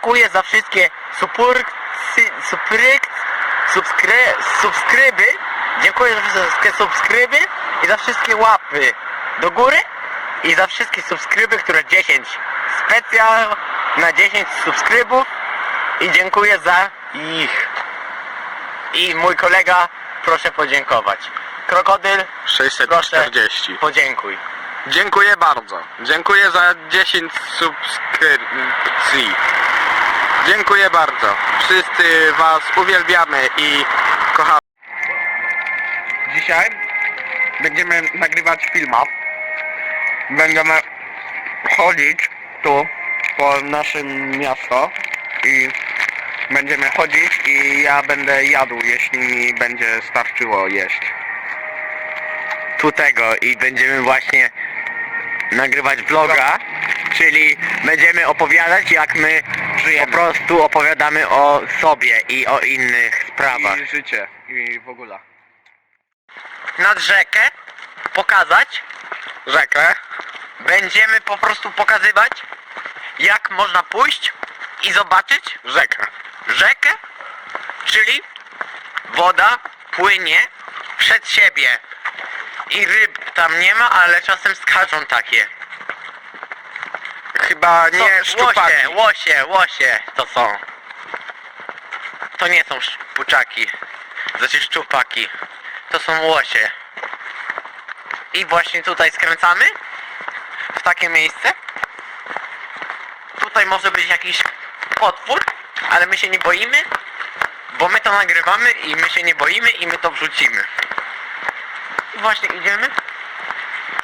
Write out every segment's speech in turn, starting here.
dziękuję za wszystkie supur, sy- supryk, subskry, subskryby. Dziękuję za wszystkie subskryby i za wszystkie łapy do góry i za wszystkie subskryby, które 10. Specjal na 10 subskrybów i dziękuję za ich. I mój kolega, proszę podziękować. Krokodyl, 640. podziękuj. Dziękuję bardzo. Dziękuję za 10 subskrypcji. Dziękuję bardzo. Wszyscy Was uwielbiamy i kochamy. Dzisiaj będziemy nagrywać filma. Będziemy chodzić tu po naszym miasto i będziemy chodzić i ja będę jadł, jeśli mi będzie starczyło jeść. tu tego i będziemy właśnie nagrywać vloga, czyli będziemy opowiadać jak my Żyjemy. po prostu opowiadamy o sobie i o innych sprawach. I życie i w ogóle. Nad rzekę pokazać, Rzekę. będziemy po prostu pokazywać jak można pójść i zobaczyć Rzekę. rzekę, czyli woda płynie przed siebie i ryb tam nie ma, ale czasem skaczą takie. Chyba nie To szczupaki. Łosie, łosie, łosie to są. To nie są szczuczaki. Znaczy szczupaki. To są łosie. I właśnie tutaj skręcamy w takie miejsce. Tutaj może być jakiś potwór, ale my się nie boimy, bo my to nagrywamy i my się nie boimy i my to wrzucimy. I właśnie idziemy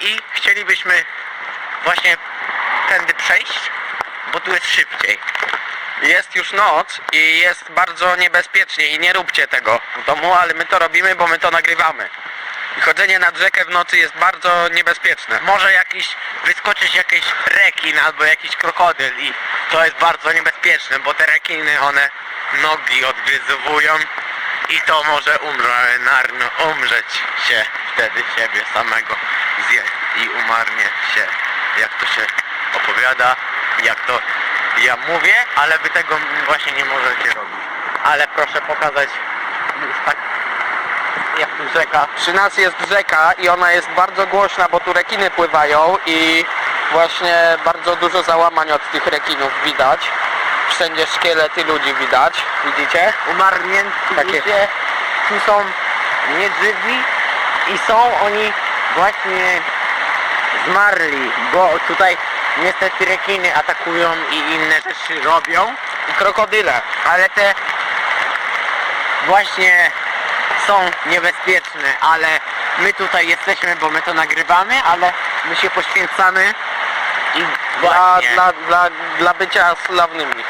i chcielibyśmy właśnie tędy przejść, bo tu jest szybciej. Jest już noc i jest bardzo niebezpiecznie i nie róbcie tego w domu, ale my to robimy, bo my to nagrywamy. I chodzenie nad rzekę w nocy jest bardzo niebezpieczne. Może jakiś wyskoczyć jakiś rekin albo jakiś krokodyl i to jest bardzo niebezpieczne, bo te rekiny one nogi odgryzowują i to może umrze, narno, umrzeć się wtedy siebie samego zje i umarnie się jak to się opowiada, jak to ja mówię, ale wy tego właśnie nie możecie robić. Ale proszę pokazać już tak jak tu rzeka Przy nas jest rzeka i ona jest bardzo głośna, bo tu rekiny pływają i właśnie bardzo dużo załamań od tych rekinów widać. Wszędzie szkielety ludzi widać, widzicie? umarnięci Takie- ludzie, tu są nieżywi i są oni właśnie zmarli, bo tutaj niestety rekiny atakują i inne rzeczy robią, I krokodyle. ale te właśnie są niebezpieczne, ale my tutaj jesteśmy, bo my to nagrywamy, ale my się poświęcamy i Dla, właśnie dla, dla, dla bycia sławnymi.